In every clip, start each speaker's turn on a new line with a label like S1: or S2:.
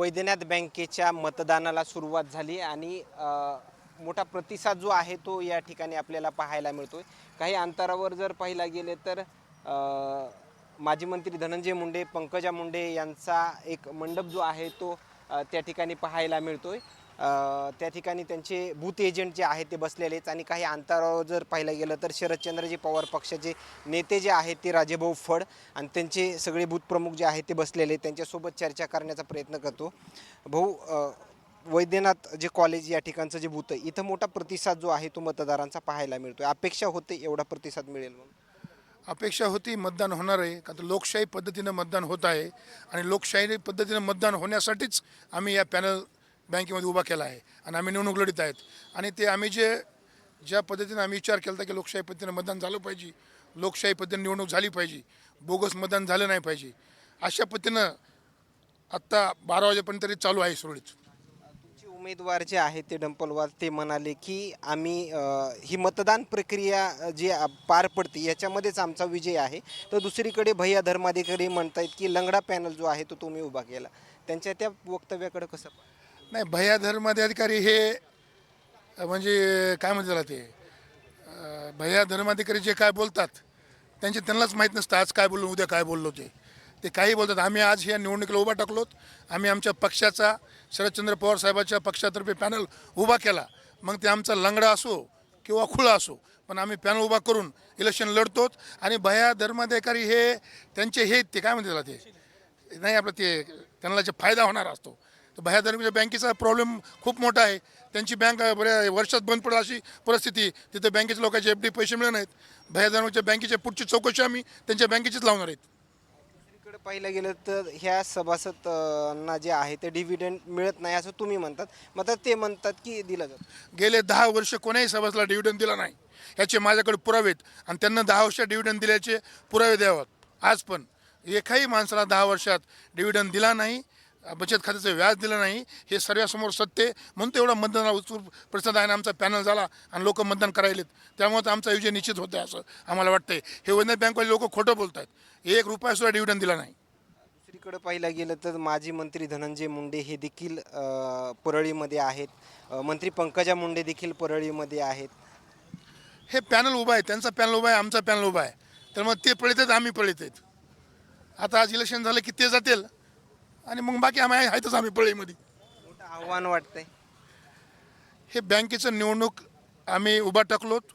S1: वैद्यनाथ बँकेच्या मतदानाला सुरुवात झाली आणि मोठा प्रतिसाद जो आहे तो या ठिकाणी आपल्याला पाहायला मिळतोय. काही अंतरावर जर पाहिला गेले तर माजी मंत्री धनंजय मुंडे पंकजा मुंडे यांचा एक मंडप जो आहे तो त्या ठिकाणी पाहायला मिळतोय. आहे त्या ठिकाणी त्यांचे बूथ एजंट जे आहेत ते बसलेले आहेत. आणि काही अंतरावर जर पाहिलं गेलं तर शरदचंद्रजी पवार पक्षाचे नेते जे आहेत ते राजेभाऊ फड आणि त्यांचे सगळे बूथ प्रमुख जे आहेत ते बसलेले त्यांच्यासोबत चर्चा करण्याचा प्रयत्न करतो. भाऊ वैद्यनाथ जे कॉलेज या ठिकाणचं जे बूथ आहे इथं मोठा प्रतिसाद जो आहे तो मतदारांचा पाहायला मिळतो अपेक्षा होते एवढा प्रतिसाद मिळेल म्हणून?
S2: अपेक्षा होती मतदान होणार आहे. का तर लोकशाही पद्धतीनं मतदान होत आहे. आणि लोकशाही पद्धतीनं मतदान होण्यासाठीच आम्ही या पॅनल बँकेमध्ये उभा केला आहे आणि आम्ही निवडणूक लढीत आहेत. आणि ते आम्ही जे ज्या पद्धतीनं आम्ही विचार केला होता की लोकशाही पद्धतीनं मतदान झालं पाहिजे लोकशाही पद्धतीने निवडणूक झाली पाहिजे बोगस मतदान झालं नाही पाहिजे अशा पद्धतीनं आत्ता बारा वाजेपर्यंत तरी चालू आहे सुरळीत.
S1: तुमचे उमेदवार जे आहेत ते डंपलवार ते म्हणाले की आम्ही अ, ही मतदान प्रक्रिया जी पार पडते याच्यामध्येच आमचा विजय आहे. तर दुसरीकडे भैया धर्माधिकारी म्हणतायत की लंगडा पॅनल जो आहे तो तुम्ही उभा केला. त्यांच्या त्या वक्तव्याकडे कसं पाहता?
S2: नाही भया धर्माधिकारी हे म्हणजे काय म्हणते त्याला ते? भया धर्माधिकारी जे काय बोलतात त्यांचे त्यांनाच माहीत नसतं आज काय बोललो उद्या काय बोललो ते. ते काही बोलतात. आम्ही आज या निवडणुकीला उभा टाकलोत. आम्ही आमच्या पक्षाचा शरदचंद्र पवार साहेबाच्या पक्षातर्फे पॅनल उभा केला. मग ते आमचा लंगडा असो किंवा खुळा असो पण आम्ही पॅनल उभा करून इलेक्शन लढतोत. आणि भया धर्माधिकारी हे त्यांचे हे ते काय म्हणते त्याला ते? नाही आपलं ते त्यांना जे फायदा होणार असतो. तर बाह्यधर्मीच्या बँकेचा प्रॉब्लेम खूप मोठा आहे. त्यांची बँक बऱ्या वर्षात बंद पडेल अशी परिस्थिती. तिथे बँकेच्या लोकांचे एफ डी पैसे मिळत नाहीत. बाह्यधर्माच्या बँकेच्या पुढची चौकशी आम्ही त्यांच्या बँकेचीच लावणार आहेत.
S1: दुसरीकडे पाहिलं गेलं तर ह्या सभासदांना जे आहे ते डिव्हिडंड मिळत नाही असं तुम्ही म्हणतात. मात्र ते म्हणतात की दिलं जातं.
S2: गेले दहा वर्ष कोणाही सभासला डिव्हिडंड दिला नाही. याचे माझ्याकडे पुरावे आहेत. आणि त्यांना दहा वर्ष डिव्हिडंड दिल्याचे पुरावे द्यावेत. आज पण एकाही माणसाला दहा वर्षात डिव्हिडंड दिला नाही. बचत खात्याचं व्याज दिलं नाही हे सर्वांसमोर सत्य आहे. म्हणून तेवढा मतदानाला उत्स्फूर्त प्रतिसाद आहे आणि आमचा पॅनल झाला आणि लोक मतदान करायलेत. त्यामुळे तर आमचा विजय निश्चित होतं असं आम्हाला वाटतंय. हे वैद्यनाथ बँकवाले लोक खोटं बोलत आहेत एक रुपयासुद्धा डिव्हिडंड दिला नाही.
S1: दुसरीकडे पाहिलं गेलं तर माजी मंत्री धनंजय मुंडे हे देखील परळीमध्ये आहेत. मंत्री पंकजा मुंडे देखील परळीमध्ये आहेत.
S2: हे पॅनल उभा आहे. त्यांचा पॅनल उभा आहे आमचा पॅनल उभा आहे. तर मग ते पळित आहेत आम्ही पळित आहेत. आता आज इलेक्शन झालं की ते जातील. आणि मग बाकी आम्ही आहेतच आम्ही पळीमध्ये
S1: मोठं आव्हान वाटतंय.
S2: हे बँकेचं निवडणूक आम्ही उभा टाकलोत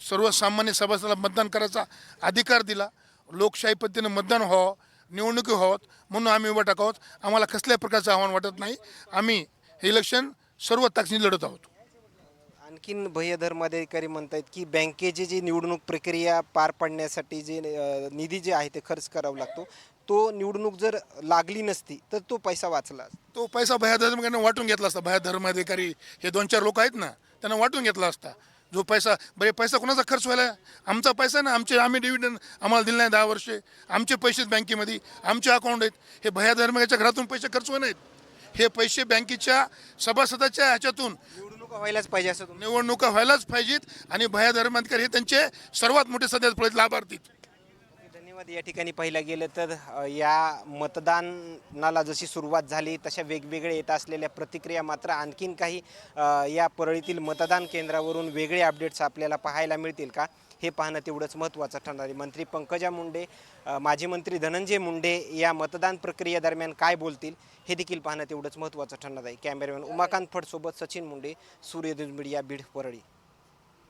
S2: सर्वसामान्य सभासदाला मतदान करायचा अधिकार दिला. लोकशाही पद्धतीनं मतदान व्हावं निवडणुकी व्हावत म्हणून आम्ही उभा टाकावत आम्हाला कसल्याही प्रकारचं आव्हान वाटत नाही. आम्ही हे इलेक्शन सर्व ताकदीने लढत आहोत.
S1: आणखीन भैया धर्माधिकारी म्हणतायत की बँकेची जी निवडणूक प्रक्रिया पार पाडण्यासाठी जे अ, निधी जे आहे ते खर्च करावा लागतो. तो निवडणूक जर लागली नसती तर तो पैसा वाचला.
S2: तो पैसा भया धर्माधिकाऱ्यांना वाटून घेतला असता. भया धर्माधिकारी हे दोन चार लोक आहेत ना त्यांना वाटून घेतला असता. जो पैसा बरे पैसा कोणाचा खर्च व्हायला? आमचा पैसा ना आमचे आम्ही डिव्हिडंड आम्हाला दिले नाही दहा वर्षे. आमचे पैसे बँकेमध्ये आमचे अकाउंट आहेत. हे भया धर्माच्या घरातून पैसे खर्च होत नाहीत हे पैसे बँकेच्या सभासदाच्या ह्याच्यातून
S1: निवडणुका व्हायलाच पाहिजे असं तुम्ही
S2: निवडणुका व्हायलाच पाहिजेत आणि भया धर्माधिकारी हे त्यांचे सर्वात मोठे सध्या लाभार्थी आहेत.
S1: धन्यवाद या ठिकाणी पाहिलं गेलं तर या मतदानाला जशी सुरुवात झाली तशा वेगवेगळे येत असलेल्या प्रतिक्रिया मात्र आणखीन काही या परळीतील मतदान केंद्रावरून वेगळे अपडेट्स आपल्याला पाहायला मिळतील का? हे पाहणं तेवढंच महत्त्वाचं ठरणार आहे. मंत्री पंकजा मुंडे माजी मंत्री धनंजय मुंडे या मतदान प्रक्रियेदरम्यान काय बोलतील हे देखील पाहणं तेवढंच महत्त्वाचं ठरणार आहे. कॅमेरामॅन उमाकांत फडसोबत सचिन मुंडे सूर्यदुज मीडिया बीड परळी.